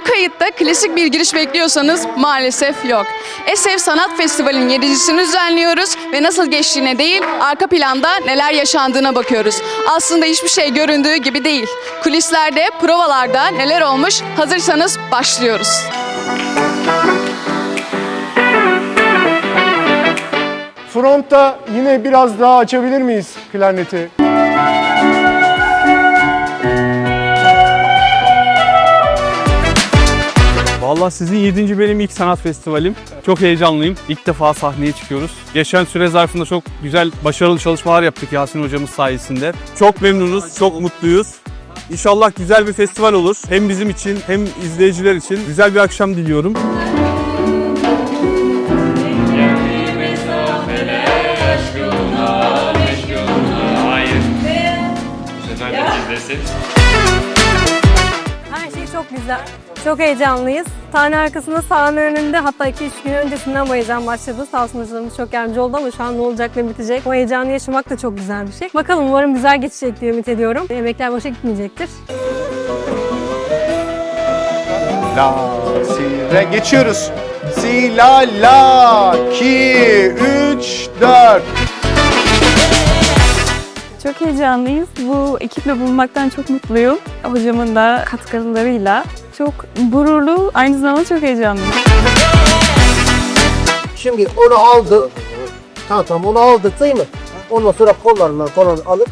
kayıtta klasik bir giriş bekliyorsanız maalesef yok. Esev Sanat Festivali'nin yedincisini düzenliyoruz ve nasıl geçtiğine değil, arka planda neler yaşandığına bakıyoruz. Aslında hiçbir şey göründüğü gibi değil. Kulislerde, provalarda neler olmuş hazırsanız başlıyoruz. Frontta yine biraz daha açabilir miyiz klarneti? Vallahi sizin 7. benim ilk sanat festivalim. Çok heyecanlıyım. İlk defa sahneye çıkıyoruz. Geçen süre zarfında çok güzel, başarılı çalışmalar yaptık Yasin hocamız sayesinde. Çok memnunuz, çok mutluyuz. İnşallah güzel bir festival olur. Hem bizim için hem izleyiciler için güzel bir akşam diliyorum. Şey çok güzel. Çok heyecanlıyız. Sahne arkasında sahne önünde hatta 2-3 gün öncesinden bu heyecan başladı. Sağ olsun hocalarımız çok yardımcı oldu ama şu an ne olacak ne bitecek. O heyecanı yaşamak da çok güzel bir şey. Bakalım umarım güzel geçecek diye ümit ediyorum. Emekler boşa gitmeyecektir. La, si, re. Geçiyoruz. Si, la, la. 2, 3, 4. Çok heyecanlıyız. Bu ekiple bulunmaktan çok mutluyum. Hocamın da katkılarıyla. Çok gururlu, aynı zamanda çok heyecanlıyım. Şimdi onu aldı. Tamam tamam onu aldık değil mi? Ondan sonra kollarla falan alıp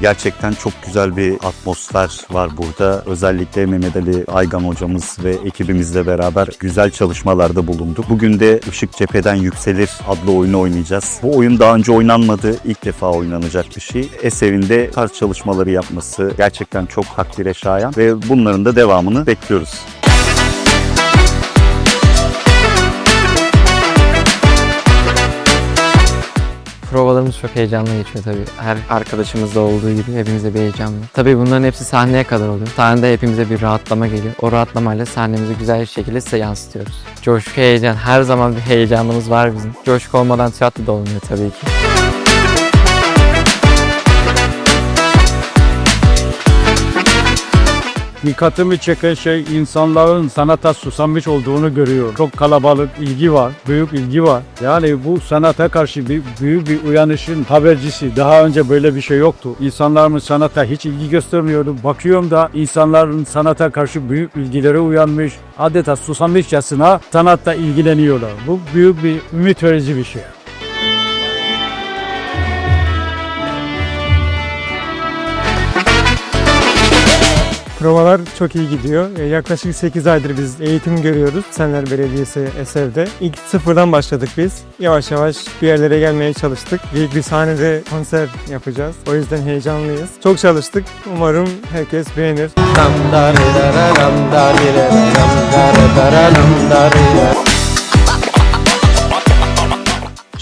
Gerçekten çok güzel bir atmosfer var burada. Özellikle Mehmet Ali Aygan hocamız ve ekibimizle beraber güzel çalışmalarda bulunduk. Bugün de Işık Cepheden Yükselir adlı oyunu oynayacağız. Bu oyun daha önce oynanmadı. ilk defa oynanacak bir şey. Eser'in de tarz çalışmaları yapması gerçekten çok takdire şayan ve bunların da devamını bekliyoruz. Çok heyecanlı geçiyor tabii. Her arkadaşımızda olduğu gibi hepimizde bir heyecan var. Tabii bunların hepsi sahneye kadar oluyor. Sahnede hepimize bir rahatlama geliyor. O rahatlamayla sahnemizi güzel bir şekilde size yansıtıyoruz. Coşku, heyecan. Her zaman bir heyecanımız var bizim. Coşku olmadan tiyatro da olmuyor tabii ki. Dikkatimi çeken şey insanların sanata susamış olduğunu görüyorum. Çok kalabalık ilgi var, büyük ilgi var. Yani bu sanata karşı bir, büyük bir uyanışın habercisi. Daha önce böyle bir şey yoktu. İnsanlarımız sanata hiç ilgi göstermiyordu. Bakıyorum da insanların sanata karşı büyük ilgileri uyanmış. Adeta susamışçasına sanatta ilgileniyorlar. Bu büyük bir ümit verici bir şey. Provalar çok iyi gidiyor. E, Yaklaşık 8 aydır biz eğitim görüyoruz. Senler Belediyesi Eser'de. İlk sıfırdan başladık biz. Yavaş yavaş bir yerlere gelmeye çalıştık. Büyük bir sahnede konser yapacağız. O yüzden heyecanlıyız. Çok çalıştık. Umarım herkes beğenir.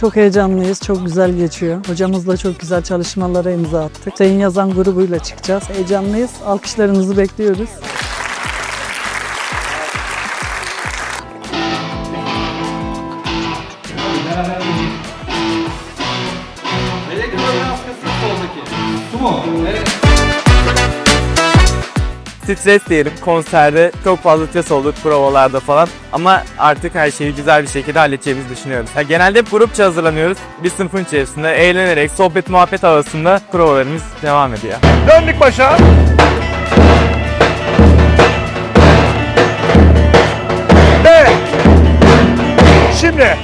Çok heyecanlıyız, çok güzel geçiyor. Hocamızla çok güzel çalışmalara imza attık. Sayın Yazan grubuyla çıkacağız. Heyecanlıyız, alkışlarınızı bekliyoruz. Stres diyelim konserde çok fazla stres olduk provalarda falan ama artık her şeyi güzel bir şekilde halledeceğimizi düşünüyoruz. Ya genelde grupça hazırlanıyoruz. Bir sınıfın içerisinde eğlenerek sohbet muhabbet arasında provalarımız devam ediyor. Döndük başa. Ve şimdi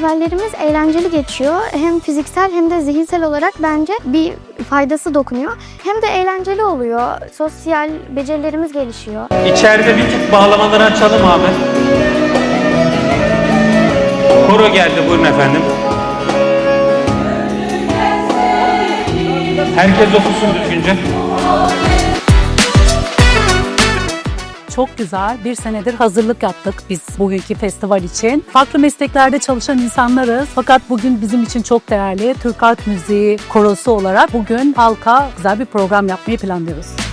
Festivallerimiz eğlenceli geçiyor. Hem fiziksel hem de zihinsel olarak bence bir faydası dokunuyor. Hem de eğlenceli oluyor. Sosyal becerilerimiz gelişiyor. İçeride bir tık bağlamaları açalım abi. Koro geldi buyurun efendim. Herkes otursun düzgünce. Çok güzel. Bir senedir hazırlık yaptık biz bugünkü festival için. Farklı mesleklerde çalışan insanlarız. Fakat bugün bizim için çok değerli. Türk Halk Müziği korosu olarak bugün halka güzel bir program yapmayı planlıyoruz.